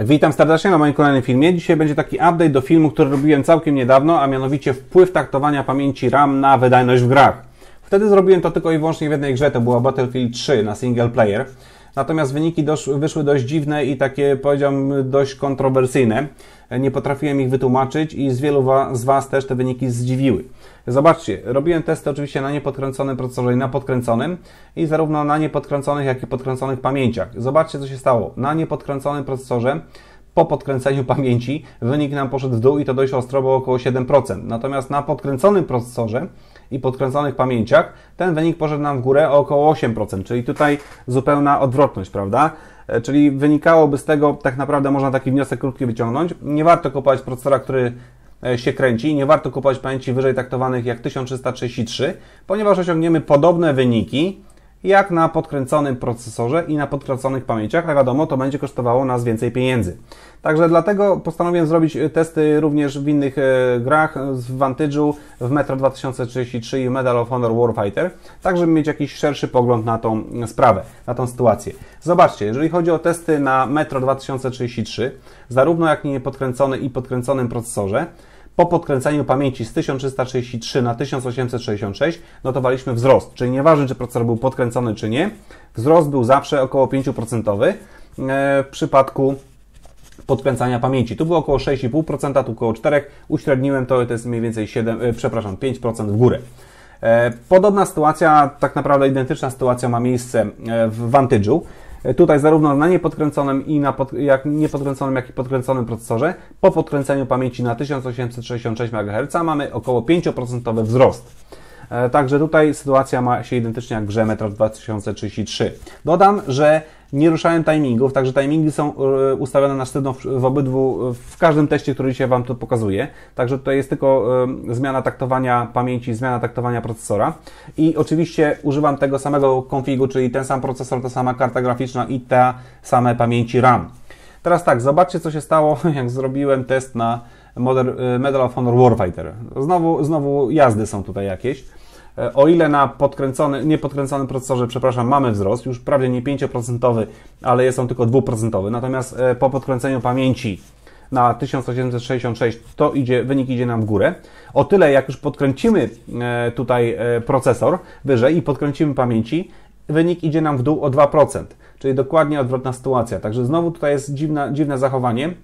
Witam serdecznie na moim kolejnym filmie. Dzisiaj będzie taki update do filmu, który robiłem całkiem niedawno, a mianowicie wpływ taktowania pamięci RAM na wydajność w grach. Wtedy zrobiłem to tylko i wyłącznie w jednej grze, to była Battlefield 3 na single player. Natomiast wyniki dosz, wyszły dość dziwne i takie, powiedziałbym, dość kontrowersyjne. Nie potrafiłem ich wytłumaczyć i z wielu z Was też te wyniki zdziwiły. Zobaczcie, robiłem testy oczywiście na niepodkręconym procesorze i na podkręconym i zarówno na niepodkręconych, jak i podkręconych pamięciach. Zobaczcie, co się stało. Na niepodkręconym procesorze po podkręceniu pamięci wynik nam poszedł w dół i to dość ostro, bo około 7%. Natomiast na podkręconym procesorze i podkręconych pamięciach ten wynik poszedł nam w górę o około 8%, czyli tutaj zupełna odwrotność, prawda? E, czyli wynikałoby z tego, tak naprawdę można taki wniosek krótki wyciągnąć, nie warto kupować procesora, który e, się kręci, nie warto kupować pamięci wyżej taktowanych jak 1333, ponieważ osiągniemy podobne wyniki, jak na podkręconym procesorze i na podkręconych pamięciach, a wiadomo, to będzie kosztowało nas więcej pieniędzy. Także dlatego postanowiłem zrobić e, testy również w innych e, grach, w Vantage'u, w Metro 2033 i Medal of Honor Warfighter, tak żeby mieć jakiś szerszy pogląd na tą sprawę, na tą sytuację. Zobaczcie, jeżeli chodzi o testy na Metro 2033, zarówno jak i podkręcony i podkręconym procesorze, po podkręceniu pamięci z 1333 na 1866 notowaliśmy wzrost, czyli nieważne, czy procesor był podkręcony, czy nie, wzrost był zawsze około 5% e, w przypadku podkręcania pamięci. Tu było około 6,5%, tu około 4%, uśredniłem to, to jest mniej więcej 7, e, przepraszam, 5% w górę. E, podobna sytuacja, tak naprawdę identyczna sytuacja ma miejsce w Vantage'u. Tutaj zarówno na niepodkręconym i na pod, jak niepodkręconym, jak i podkręconym procesorze po podkręceniu pamięci na 1866 MHz mamy około 5% wzrost. E, także tutaj sytuacja ma się identycznie jak w grze Metro 2033. Dodam, że nie ruszałem timingów, także timingi są e, ustawione na sztywno w obydwu, w każdym teście, który dzisiaj Wam tu pokazuję. Także tutaj jest tylko e, zmiana taktowania pamięci, zmiana taktowania procesora. I oczywiście używam tego samego konfigu, czyli ten sam procesor, ta sama karta graficzna i te same pamięci RAM. Teraz tak, zobaczcie co się stało, jak zrobiłem test na Medal of Honor Warfighter. Znowu, znowu jazdy są tutaj jakieś. E, o ile na podkręcony, niepodkręconym procesorze, przepraszam, mamy wzrost, już prawie nie 5%, ale jest on tylko 2%, natomiast e, po podkręceniu pamięci na 1866 to idzie, wynik idzie nam w górę. O tyle jak już podkręcimy e, tutaj procesor wyżej i podkręcimy pamięci, wynik idzie nam w dół o 2%, czyli dokładnie odwrotna sytuacja. Także znowu tutaj jest dziwna, dziwne zachowanie.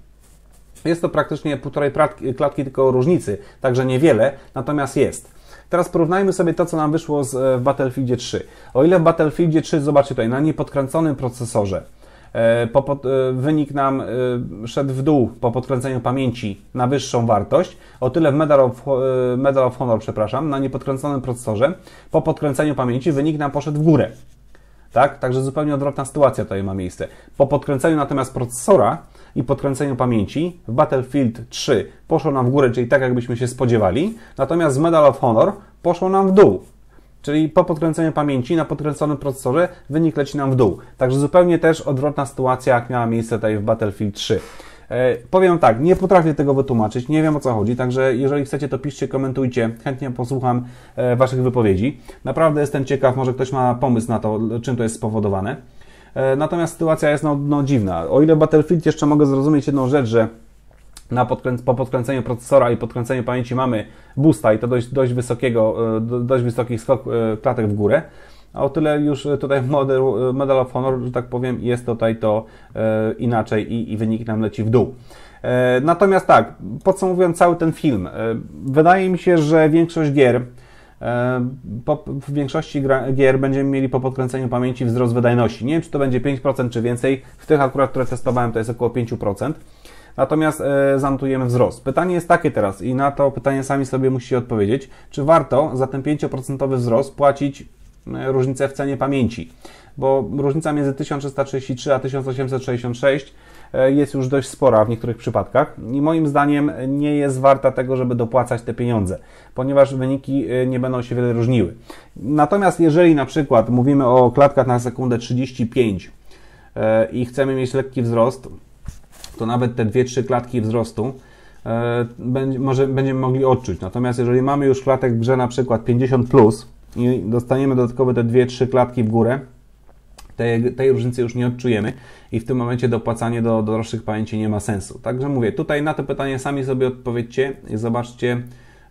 Jest to praktycznie półtorej klatki tylko różnicy, także niewiele, natomiast jest. Teraz porównajmy sobie to, co nam wyszło z, e, w Battlefieldzie 3. O ile w Battlefieldzie 3, zobaczcie tutaj, na niepodkręconym procesorze e, po, e, wynik nam szedł w dół po podkręceniu pamięci na wyższą wartość, o tyle w Medal of, Medal of Honor, przepraszam, na niepodkręconym procesorze po podkręceniu pamięci wynik nam poszedł w górę. Tak? Także zupełnie odwrotna sytuacja tutaj ma miejsce. Po podkręceniu natomiast procesora i podkręceniu pamięci w Battlefield 3 poszło nam w górę, czyli tak jakbyśmy się spodziewali, natomiast z Medal of Honor poszło nam w dół. Czyli po podkręceniu pamięci na podkręconym procesorze wynik leci nam w dół. Także zupełnie też odwrotna sytuacja, jak miała miejsce tutaj w Battlefield 3. E, powiem tak, nie potrafię tego wytłumaczyć, nie wiem o co chodzi, także jeżeli chcecie, to piszcie, komentujcie, chętnie posłucham e, Waszych wypowiedzi. Naprawdę jestem ciekaw, może ktoś ma pomysł na to, czym to jest spowodowane. E, natomiast sytuacja jest no, no dziwna. O ile Battlefield jeszcze mogę zrozumieć jedną rzecz, że na podkrę po podkręceniu procesora i podkręceniu pamięci mamy boosta i to dość, dość wysokiego, dość wysoki skok klatek w górę, a o tyle już tutaj model, Medal of Honor, że tak powiem, jest tutaj to e, inaczej i, i wynik nam leci w dół. E, natomiast tak, podsumowując cały ten film, e, wydaje mi się, że większość gier, e, po, w większości gra, gier będziemy mieli po podkręceniu pamięci wzrost wydajności. Nie wiem, czy to będzie 5% czy więcej. W tych akurat, które testowałem, to jest około 5%. Natomiast e, zanotujemy wzrost. Pytanie jest takie teraz i na to pytanie sami sobie musicie odpowiedzieć, czy warto za ten 5% wzrost płacić E, różnicę w cenie pamięci, bo różnica między 1333 a 1866 e, jest już dość spora w niektórych przypadkach i moim zdaniem nie jest warta tego, żeby dopłacać te pieniądze, ponieważ wyniki e, nie będą się wiele różniły. Natomiast jeżeli na przykład mówimy o klatkach na sekundę 35 i chcemy mieć lekki wzrost, to nawet te 2-3 klatki wzrostu będzie, będziemy mogli odczuć. Natomiast jeżeli mamy już klatek w grze na przykład 50 plus, i dostaniemy dodatkowe te 2-3 klatki w górę, tej, tej różnicy już nie odczujemy i w tym momencie dopłacanie do, do droższych pamięci nie ma sensu. Także mówię, tutaj na to pytanie sami sobie odpowiedzcie i zobaczcie,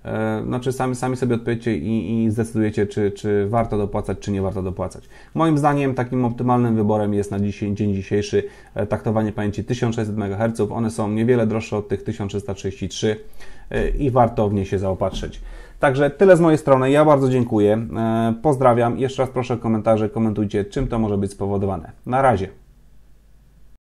e, znaczy sami, sami sobie odpowiedzcie i, i zdecydujecie, czy, czy warto dopłacać, czy nie warto dopłacać. Moim zdaniem takim optymalnym wyborem jest na dzień, dzień dzisiejszy e, taktowanie pamięci 1600 MHz. One są niewiele droższe od tych 1333 e, i warto w nie się zaopatrzyć. Także tyle z mojej strony. Ja bardzo dziękuję. Pozdrawiam. Jeszcze raz proszę o komentarze. Komentujcie, czym to może być spowodowane. Na razie.